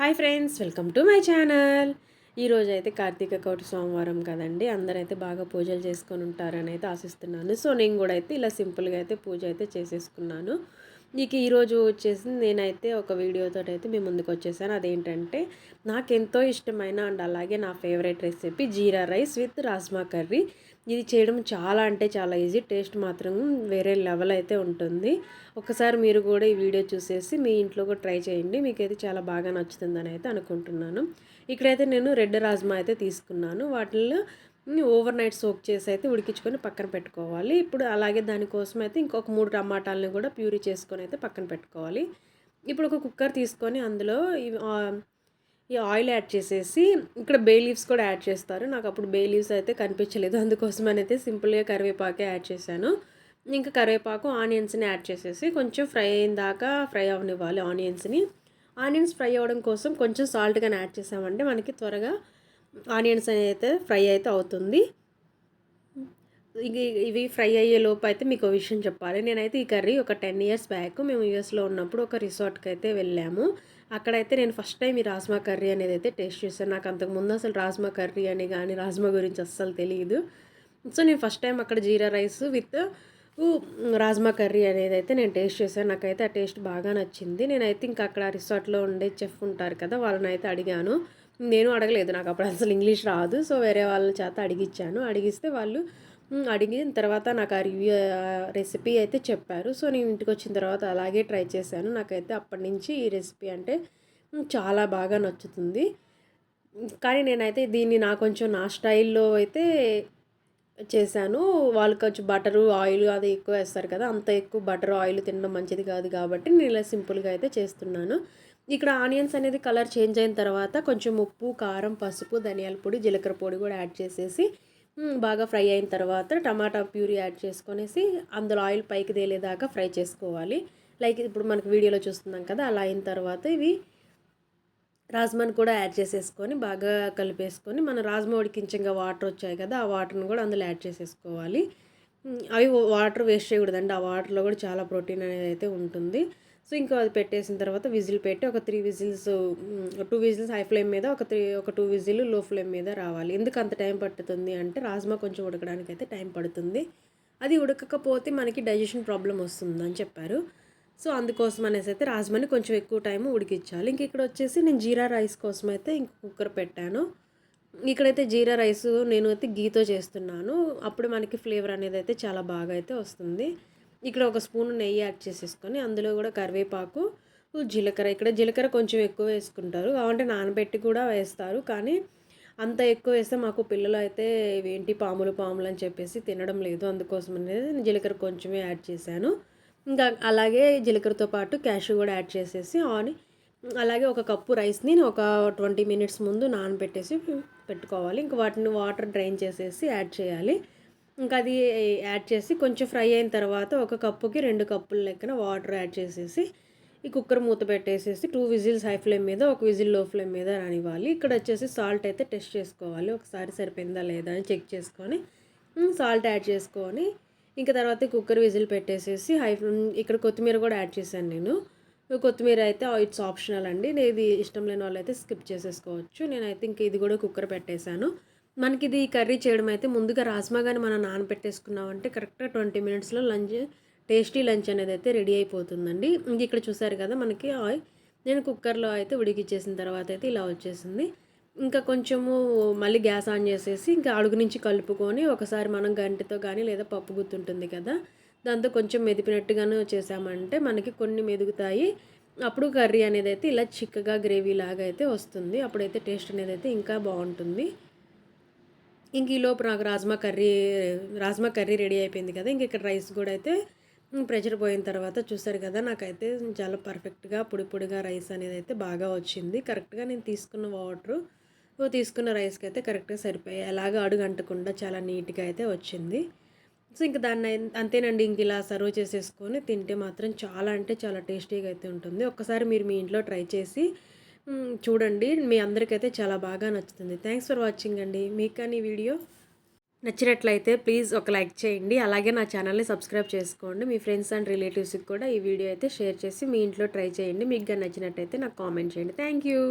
Hi friends welcome to my channel. ఈరోజు అయితే కార్తీక కౌటి సోమవారం కదండి. అందరైతే బాగా పూజలు చేసుకొని ఉంటారని అయితే ఆశిస్తున్నాను. సో నేను కూడా అయితే ఇలా సింపుల్గా అయితే పూజ అయితే చేసేసుకున్నాను. నీకు ఈరోజు వచ్చేసి నేనైతే ఒక వీడియోతో అయితే మేము ముందుకు వచ్చేసాను. అదేంటంటే నాకు ఎంతో ఇష్టమైన అండ్ అలాగే నా favourite recipe jeera rice with rajma curry. ఇది చేయడం చాలా అంటే చాలా ఈజీ టేస్ట్ మాత్రం వేరే లెవెల్ అయితే ఉంటుంది. ఒకసారి మీరు కూడా ఈ వీడియో చూసేసి మీ ఇంట్లో కూడా ట్రై చేయండి. మీకైతే చాలా బాగా నచ్చుతుందని అయితే అనుకుంటున్నాను. ఇక్కడైతే నేను రెడ్ రాజ్మా అయితే తీసుకున్నాను. వాటిల్లో ఓవర్ నైట్ సోక్ చేసి అయితే ఉడికించుకొని పక్కన పెట్టుకోవాలి. ఇప్పుడు అలాగే దానికోసం అయితే ఇంకొక మూడు టమాటాలని కూడా ప్యూరీ చేసుకొని అయితే పక్కన పెట్టుకోవాలి. ఇప్పుడు ఒక కుక్కర్ తీసుకొని అందులో ఈ ఆయిల్ యాడ్ చేసేసి ఇక్కడ బే లీవ్స్ కూడా యాడ్ చేస్తారు. నాకు అప్పుడు బే లీవ్స్ అయితే కనిపించలేదు. అందుకోసం అయితే సింపుల్గా కరివేపాకే యాడ్ చేశాను. ఇంకా కరివేపాకు ఆనియన్స్ని యాడ్ చేసేసి కొంచెం ఫ్రై అయిన దాకా ఫ్రై అవనివ్వాలి ఆనియన్స్ని. ఆనియన్స్ ఫ్రై అవ్వడం కోసం కొంచెం సాల్ట్ కానీ యాడ్ చేసామంటే మనకి త్వరగా ఆనియన్స్ అయితే ఫ్రై అయితే అవుతుంది. ఇవి ఫ్రై అయ్యే లోపు అయితే మీకు ఒక విషయం చెప్పాలి. నేనైతే ఈ కర్రీ ఒక టెన్ ఇయర్స్ బ్యాక్ మేము యూఎస్లో ఉన్నప్పుడు ఒక రిసార్ట్కి అయితే వెళ్ళాము. అక్కడైతే నేను ఫస్ట్ టైం ఈ రాజ్మా కర్రీ అనేది అయితే టేస్ట్ చేశాను. నాకు అంతకుముందు అసలు రాజ్మా కర్రీ అని కానీ రాజ్మా గురించి అస్సలు తెలియదు సో నేను ఫస్ట్ టైం అక్కడ jeera rice with rajma curry అనేది అయితే నేను టేస్ట్ చేశాను. నాకైతే ఆ టేస్ట్ బాగా నచ్చింది. నేనైతే ఇంకా అక్కడ రిసార్ట్లో ఉండే చెఫ్ ఉంటారు కదా వాళ్ళని అయితే అడిగాను. నేను అడగలేదు. నాకు అప్పుడు అసలు ఇంగ్లీష్ రాదు. సో వేరే వాళ్ళ చేత అడిగిచ్చాను. అడిగిస్తే వాళ్ళు అడిగిన తర్వాత నాకు ఆ రివ్యూ రెసిపీ అయితే చెప్పారు. సో నేను ఇంటికి వచ్చిన తర్వాత అలాగే ట్రై చేశాను. నాకైతే అప్పటి నుంచి ఈ రెసిపీ అంటే చాలా బాగా నచ్చుతుంది. కానీ నేనైతే దీన్ని నా కొంచెం నా స్టైల్లో అయితే చేశాను. వాళ్ళు కొంచెం బటరు ఆయిల్ అది ఎక్కువ వేస్తారు కదా అంత ఎక్కువ బటర్ ఆయిల్ తినడం మంచిది కాదు కాబట్టి నేను ఇలా సింపుల్గా అయితే చేస్తున్నాను. ఇక్కడ ఆనియన్స్ అనేది కలర్ చేంజ్ అయిన తర్వాత కొంచెం ఉప్పు కారం పసుపు ధనియాల పొడి జీలకర్ర పొడి కూడా యాడ్ చేసేసి బాగా ఫ్రై అయిన తర్వాత టమాటా ప్యూరీ యాడ్ చేసుకొనేసి అందులో ఆయిల్ పైకి తేలేదాకా ఫ్రై చేసుకోవాలి. లైక్ ఇప్పుడు మనకు వీడియోలో చూస్తున్నాం కదా అలా అయిన తర్వాత ఇవి రాజ్మాని కూడా యాడ్ చేసేసుకొని బాగా కలిపేసుకొని మన రాజ్మా ఉడికించగా వాటర్ వచ్చాయి కదా ఆ వాటర్ని కూడా అందులో యాడ్ చేసేసుకోవాలి. అవి వాటర్ వేస్ట్ చేయకూడదండి ఆ వాటర్లో కూడా చాలా ప్రోటీన్ అనేది అయితే ఉంటుంది. సో ఇంకా అది పెట్టేసిన తర్వాత విజిల్ పెట్టి ఒక three whistles two whistles high flame మీద ఒక త్రీ ఒక టూ విజిల్లో ఫ్లేమ్ మీద రావాలి. ఎందుకు అంత టైం పడుతుంది అంటే రాజ్మా కొంచెం ఉడకడానికి అయితే టైం పడుతుంది. అది ఉడకకపోతే మనకి డైజెషన్ ప్రాబ్లం వస్తుంది అని చెప్పారు. సో అందుకోసం అనేసి అయితే రాజ్మాని కొంచెం ఎక్కువ టైం ఉడికించాలి. ఇంక ఇక్కడ వచ్చేసి నేను జీరా రైస్ కోసం అయితే ఇంక కుక్కర్ పెట్టాను. ఇక్కడైతే జీరా రైస్ నేను అయితే గీతో చేస్తున్నాను. అప్పుడు మనకి ఫ్లేవర్ అనేది అయితే చాలా బాగా అయితే వస్తుంది. ఇక్కడ ఒక స్పూన్ నెయ్యి యాడ్ చేసేసుకొని అందులో కూడా కరివేపాకు జీలకర్ర. ఇక్కడ జీలకర్ర కొంచెం ఎక్కువ వేసుకుంటారు. కావాలంటే నానబెట్టి కూడా వేస్తారు. కానీ అంత ఎక్కువ వేస్తే మాకు పిల్లలు అయితే ఏంటి పాములు పాములు అని చెప్పేసి తినడం లేదు. అందుకోసం అనేది జీలకర్ర కొంచెమే యాడ్ చేశాను. ఇంకా అలాగే జీలకర్రతో పాటు క్యాషు కూడా యాడ్ చేసేసి ఆని అలాగే ఒక కప్పు రైస్ని ఒక ట్వంటీ మినిట్స్ ముందు నానబెట్టేసి పెట్టుకోవాలి. ఇంకా వాటిని వాటర్ డ్రైన్ చేసేసి యాడ్ చేయాలి. ఇంకా అది యాడ్ చేసి కొంచెం ఫ్రై అయిన తర్వాత ఒక కప్పుకి రెండు కప్పుల లెక్కన వాటర్ యాడ్ చేసేసి ఈ కుక్కర్ మూత పెట్టేసేసి టూ విజిల్స్ హై ఫ్లేమ్ మీద ఒక విజిల్లో ఫ్లేమ్ మీద రానివ్వాలి. ఇక్కడ వచ్చేసి సాల్ట్ అయితే టెస్ట్ చేసుకోవాలి. ఒకసారి సరిపోయిందా లేదా అని చెక్ చేసుకొని సాల్ట్ యాడ్ చేసుకొని ఇంకా తర్వాత కుక్కర్ విజిల్ పెట్టేసేసి హై ఇక్కడ కొత్తిమీర కూడా యాడ్ చేశాను నేను. కొత్తిమీర అయితే ఇట్స్ ఆప్షనల్ అండి. ఇది ఇష్టం లేని వాళ్ళు అయితే స్కిప్ చేసేసుకోవచ్చు. నేనైతే ఇంక ఇది కూడా కుక్కర్ పెట్టేశాను. మనకి ఇది కర్రీ చేయడం అయితే ముందుగా రాజ్మా కానీ మనం నానబెట్టేసుకున్నామంటే కరెక్ట్గా ట్వంటీ మినిట్స్లో లంచ్ టేస్టీ లంచ్ అనేది అయితే రెడీ అయిపోతుందండి. ఇంక ఇక్కడ చూసారు కదా మనకి ఆయిల్ నేను కుక్కర్లో అయితే ఉడికిచ్చేసిన తర్వాత అయితే ఇలా వచ్చేసింది. ఇంకా కొంచెము మళ్ళీ గ్యాస్ ఆన్ చేసేసి ఇంకా అడుగు నుంచి కలుపుకొని ఒకసారి మనం గంటతో కానీ లేదా పప్పు గుర్తుంటుంది కదా దాంతో కొంచెం మెదిపినట్టుగానే చేసామంటే మనకి కొన్ని మెదుగుతాయి. అప్పుడు కర్రీ అనేది అయితే ఇలా చిక్కగా గ్రేవీ లాగా అయితే వస్తుంది. అప్పుడైతే టేస్ట్ అనేది అయితే ఇంకా బాగుంటుంది. ఇంక ఈలోపు నాకు rajma curry rajma curry ready అయిపోయింది కదా ఇంక ఇక్కడ రైస్ కూడా అయితే ప్రెషర్ పోయిన తర్వాత చూసారు కదా నాకైతే చాలా పర్ఫెక్ట్గా పొడి పొడిగా రైస్ అనేది అయితే బాగా వచ్చింది. కరెక్ట్గా నేను తీసుకున్న వాటరు తీసుకున్న రైస్కి అయితే కరెక్ట్గా సరిపోయాయి. అలాగా అడుగు అంటకుండా చాలా నీట్గా అయితే వచ్చింది. సో ఇంకా దాన్ని అంతేనండి ఇంక ఇలా సర్వ్ చేసేసుకొని తింటే మాత్రం చాలా అంటే చాలా టేస్టీగా అయితే ఉంటుంది. ఒక్కసారి మీరు మీ ఇంట్లో ట్రై చేసి చూడండి. మీ అందరికైతే చాలా బాగా నచ్చుతుంది. థ్యాంక్స్ ఫర్ వాచింగ్ అండి. మీకు కానీ వీడియో నచ్చినట్లయితే ప్లీజ్ ఒక లైక్ చేయండి. అలాగే నా ఛానల్ని సబ్స్క్రైబ్ చేసుకోండి. మీ ఫ్రెండ్స్ అండ్ రిలేటివ్స్కి కూడా ఈ వీడియో అయితే షేర్ చేసి మీ ఇంట్లో ట్రై చేయండి. మీకు కానీ నచ్చినట్టయితే నాకు కామెంట్ చేయండి. Thank you